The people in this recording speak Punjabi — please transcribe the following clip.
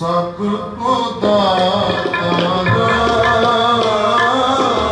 ਸਭ ਕੋ ਦਾਤਾ